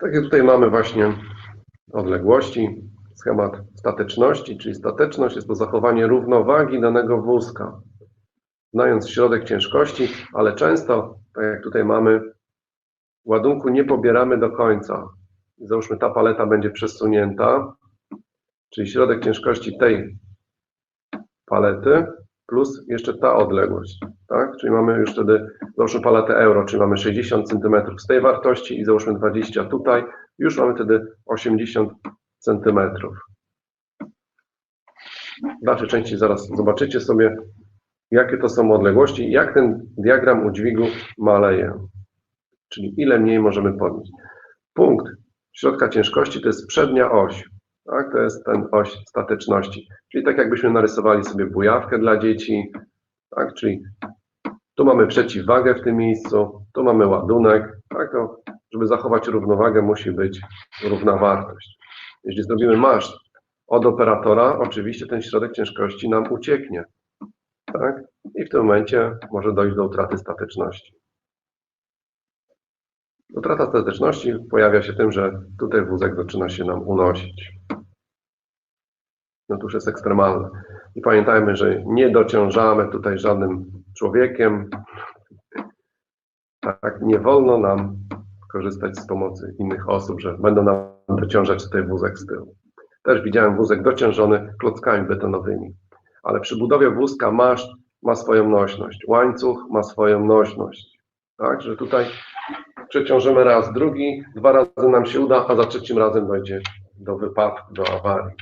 Takie tutaj mamy właśnie odległości, schemat stateczności, czyli stateczność jest to zachowanie równowagi danego wózka, znając środek ciężkości, ale często, tak jak tutaj mamy, ładunku nie pobieramy do końca. Załóżmy, ta paleta będzie przesunięta, czyli środek ciężkości tej palety plus jeszcze ta odległość, tak? Czyli mamy już wtedy, załóżmy paletę euro, czyli mamy 60 cm z tej wartości i załóżmy 20 tutaj, już mamy wtedy 80 cm. Dalsze części zaraz zobaczycie sobie, jakie to są odległości jak ten diagram udźwigu maleje, czyli ile mniej możemy podnieść. Punkt środka ciężkości to jest przednia oś, tak? to jest ten oś stateczności, czyli tak jakbyśmy narysowali sobie bujawkę dla dzieci, tak? czyli tu mamy przeciwwagę w tym miejscu, tu mamy ładunek, tak? to, żeby zachować równowagę musi być równa wartość. Jeśli zrobimy maszt od operatora, oczywiście ten środek ciężkości nam ucieknie. Tak? I w tym momencie może dojść do utraty stateczności. Utrata stateczności pojawia się tym, że tutaj wózek zaczyna się nam unosić. No to już jest ekstremalne. I pamiętajmy, że nie dociążamy tutaj żadnym człowiekiem. Tak, nie wolno nam korzystać z pomocy innych osób, że będą nam dociążać tutaj wózek z tyłu. Też widziałem wózek dociążony klockami betonowymi. Ale przy budowie wózka maszt ma swoją nośność, łańcuch ma swoją nośność. Tak, że tutaj przeciążymy raz, drugi, dwa razy nam się uda, a za trzecim razem dojdzie do wypadku, do awarii.